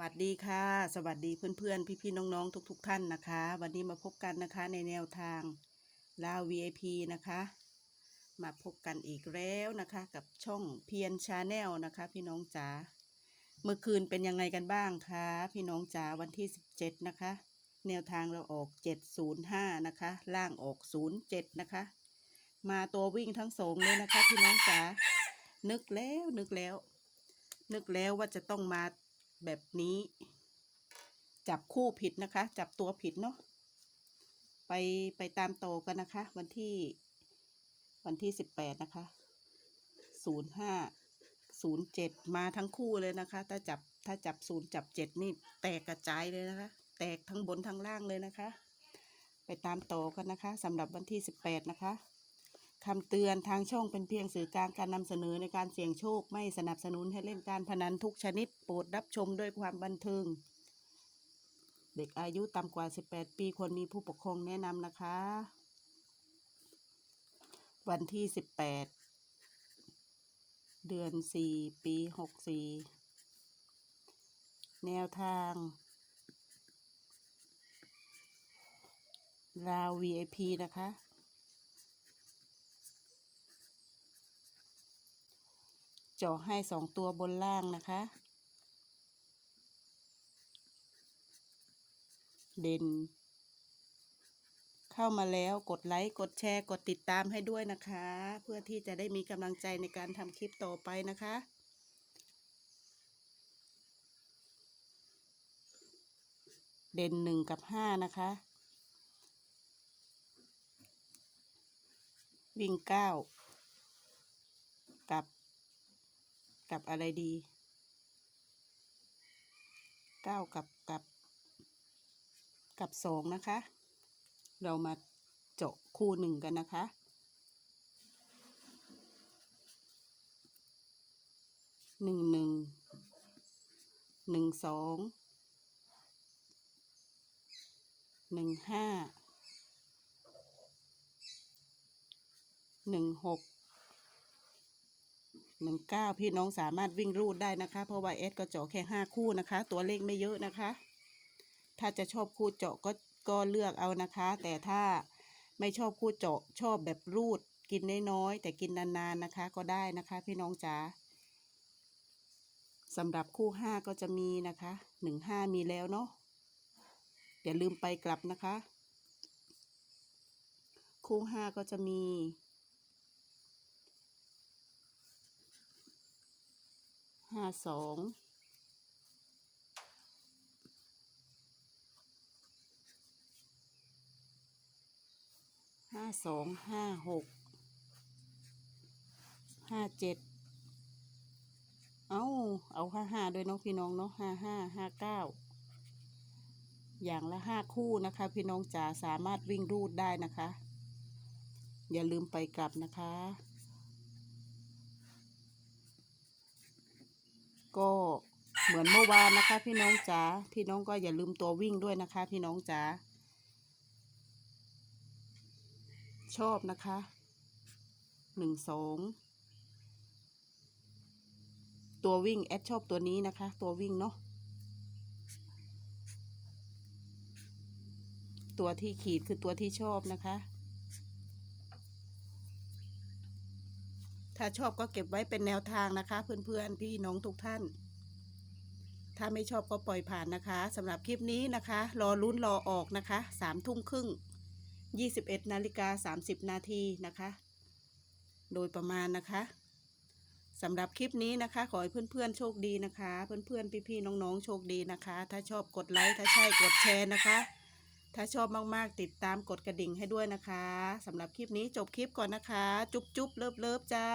วัสดีค่ะ สวัสดีเพื่อนๆ พี่ๆ น้องๆ ทุก ๆ ท่านนะคะ วันนี้มาพบกันนะคะในแนวทางลาว VIP นะคะ มาพบกันอีกแล้วนะคะ กับช่องเพียนชาแนลนะคะ พี่น้องจ๋าเมื่อคืนเป็นยังไงกันบ้างคะพี่น้องจ๋าวันที่ 17 นะคะ แนวทางเราออก 705 นะคะ ล่างออก 07 นะคะ มาตัววิ่งทั้งสองเลยนะคะ พี่น้องจ๋านึกแล้วนึกแล้ว นึกแล้วว่าจะต้องมา แบบนี้ จับคู่ผิดนะคะ จับตัวผิดเนาะไปไปตามโตกันนะคะ วันที่วันที่สิบแปดนะคะศูนย์ห้าศูนย์เจ็ดมาทั้งคู่เลยนะคะ ถ้าจับถ้าจับศูนย์จับเจ็ดนี่แตกกระจายเลยนะคะ แตกทั้งบนทั้งล่างเลยนะคะ ไปตามโตกันนะคะสำหรับวันที่สิบแปดนะคะ คำเตือนทางช่องเป็นเพียงสื่อกลางการนำเสนอในการเสี่ยงโชค ไม่สนับสนุนให้เล่นการพนันทุกชนิด โปรดรับชมด้วยความบันเทิง เด็กอายุต่ำกว่า 18 ปีควรมีผู้ปกครองแนะนำนะคะ วันที่ 18 เดือน 4 ปี 64 แนวทางราว VIP นะคะ เจาะให้สองตัวบนล่างนะคะ เด่น เข้ามาแล้วกดไลค์ กดแชร์ กดติดตามให้ด้วยนะคะ เพื่อที่จะได้มีกำลังใจในการทำคลิปต่อไปนะคะเด่นหนึ่งกับห้านะคะ วิ่งเก้ากับ กับอะไรดีเก้ากับกับ กับสองนะคะ เรามาเจาะคู่หนึ่งกันนะคะหนึ่งหนึ่งหนึ่งสองหนึ่งห้าหนึ่งหก หนึ่งเก้าพี่น้องสามารถวิ่งรูดได้นะคะ เพราะว่าเอสก็เจาะแค่ห้าคู่นะคะ ตัวเลขไม่เยอะนะคะ ถ้าจะชอบคู่เจาะก็ก็เลือกเอานะคะ แต่ถ้าไม่ชอบคู่เจาะชอบแบบรูดกินน้อยๆแต่กินนานๆนะคะ ก็ได้นะคะ พี่น้องจ๋าสำหรับคู่ห้าก็จะมีนะคะหนึ่งห้ามีแล้วเนาะอย่าลืมไปกลับนะคะ คู่ห้าก็จะมี ห้าสองห้าสองห้าหกห้าเจ็ดเอาเอาห้าห้าด้วยเนาะพี่น้องเนาะห้าห้าห้าเก้าอย่างละห้าคู่นะคะ พี่น้องจ๋าสามารถวิ่งรูดได้นะคะ อย่าลืมไปกลับนะคะ ก็เหมือนเมื่อวานนะคะ พี่น้องจ๋าพี่น้องก็อย่าลืมตัววิ่งด้วยนะคะ พี่น้องจ๋าชอบนะคะหนึ่งสองตัววิ่งแอดชอบตัวนี้นะคะ ตัววิ่งเนาะตัวที่ขีดคือตัวที่ชอบนะคะ ถ้าชอบก็เก็บไว้เป็นแนวทางนะคะ เพื่อนๆพี่น้องทุกท่าน ถ้าไม่ชอบก็ปล่อยผ่านนะคะสำหรับคลิปนี้นะคะ รอลุ้นรอออกนะคะสามทุ่มครึ่งยี่สิบเอ็ดนาฬิกาสามสิบนาทีนะคะ โดยประมาณนะคะสำหรับคลิปนี้นะคะ ขอให้เพื่อนๆโชคดีนะคะ เพื่อนๆพี่ๆน้องๆโชคดีนะคะ ถ้าชอบกดไลค์ถ้าใช่กดแชร์นะคะ ถ้าชอบมากๆ ติดตามกดกระดิ่งให้ด้วยนะคะสำหรับคลิปนี้จบคลิปก่อนนะคะ จุ๊บจุ๊บเลิฟๆจ้า